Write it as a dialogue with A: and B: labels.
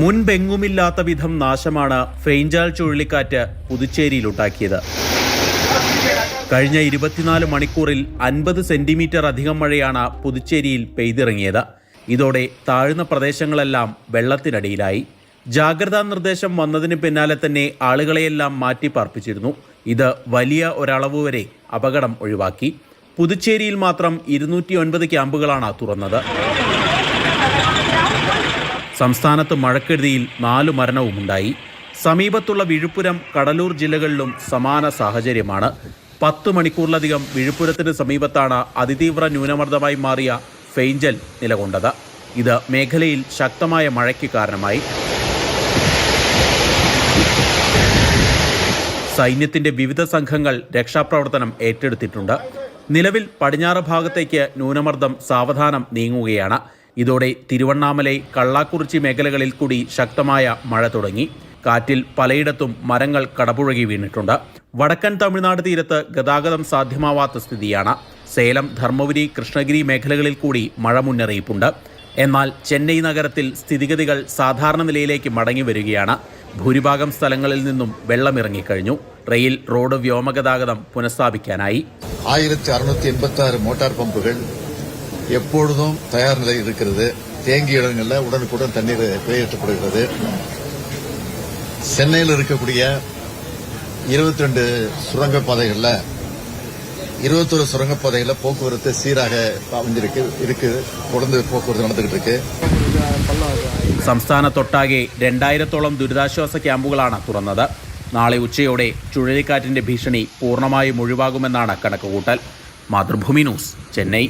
A: മുൻപെങ്ങുമില്ലാത്ത വിധം നാശമാണ് ഫ്രെയിഞ്ചാൽ ചുഴലിക്കാറ്റ് പുതുച്ചേരിയിലുണ്ടാക്കിയത്. കഴിഞ്ഞ ഇരുപത്തിനാല് മണിക്കൂറിൽ അൻപത് സെന്റിമീറ്റർ അധികം മഴയാണ് പുതുച്ചേരിയിൽ പെയ്തിറങ്ങിയത്. ഇതോടെ താഴ്ന്ന പ്രദേശങ്ങളെല്ലാം വെള്ളത്തിനടിയിലായി. ജാഗ്രതാ നിർദ്ദേശം വന്നതിന് പിന്നാലെ തന്നെ ആളുകളെയെല്ലാം മാറ്റി പാർപ്പിച്ചിരുന്നു ഇത് വലിയ ഒരളവ് വരെ അപകടം ഒഴിവാക്കി. പുതുച്ചേരിയിൽ മാത്രം ഇരുന്നൂറ്റി ഒൻപത് ക്യാമ്പുകളാണ് തുറന്നത്. സംസ്ഥാനത്ത് മഴക്കെടുതിയിൽ നാലു മരണവുമുണ്ടായി. സമീപത്തുള്ള വിഴുപ്പുരം കടലൂർ ജില്ലകളിലും സമാന സാഹചര്യമാണ്. പത്ത് മണിക്കൂറിലധികം വിഴുപ്പുരത്തിന് സമീപത്താണ് അതിതീവ്ര ന്യൂനമർദ്ദമായി മാറിയ ഫെയ്ഞ്ചൽ നിലകൊണ്ടത്. ഇത് മേഖലയിൽ ശക്തമായ മഴയ്ക്ക് കാരണമായി. സൈന്യത്തിന്റെ വിവിധ സംഘങ്ങൾ രക്ഷാപ്രവർത്തനം ഏറ്റെടുത്തിട്ടുണ്ട്. നിലവിൽ പടിഞ്ഞാറ് ഭാഗത്തേക്ക് ന്യൂനമർദ്ദം സാവധാനം നീങ്ങുകയാണ്. ഇതോടെ തിരുവണ്ണാമലൈ കള്ളാക്കുറിച്ചി മേഖലകളിൽ കൂടി ശക്തമായ മഴ തുടങ്ങി. കാറ്റിൽ പലയിടത്തും മരങ്ങൾ കടപുഴകി വീണിട്ടുണ്ട്. വടക്കൻ തമിഴ്നാട് തീരത്ത് ഗതാഗതം സാധ്യമാവാത്ത സ്ഥിതിയാണ്. സേലം ധർമ്മപുരി കൃഷ്ണഗിരി മേഖലകളിൽ കൂടി മഴ മുന്നറിയിപ്പുണ്ട്. എന്നാൽ ചെന്നൈ നഗരത്തിൽ സ്ഥിതിഗതികൾ സാധാരണ നിലയിലേക്ക് മടങ്ങി വരികയാണ്. ഭൂരിഭാഗം സ്ഥലങ്ങളിൽ നിന്നും വെള്ളമിറങ്ങിക്കഴിഞ്ഞു. Rail road വ്യോമഗതാഗതം പുനഃസ്ഥാപിക്കാനായി.
B: ആയിരത്തി അറുന്നൂറ്റി എൺപത്തി ആറ് മോട്ടാർ പമ്പുകൾ எப்பொழுதும் தயார் நிலையில் இருக்கிறது தேங்கிய இடங்களில் உடனுக்குடன் தண்ணீர் வெளியேற்றப்படுகிறது சென்னையில் இருக்கக்கூடிய இருபத்தி ரெண்டு சுரங்கப்பாதைகளில் இருபத்தொரு சுரங்கப்பாதைகளில் போக்குவரத்து சீராக அமைஞ்சிருக்கு இருக்கு தொடர்ந்து போக்குவரத்து நடந்துகிட்டு இருக்கு
A: സംസ്ഥാനത്തൊട്ടാകെ രണ്ടായിരത്തോളം ദുരിതാശ്വാസ ക്യാമ്പുകളാണ് തുറന്നത് നാളെ ഉച്ചയോടെ ചുഴലിക്കാറ്റിന്റെ ഭീഷണി പൂർണ്ണമായും ഒഴിവാകുമെന്നാണ് കണക്കുകൂട്ടൽ മാതൃഭൂമി ന്യൂസ് ചെന്നൈ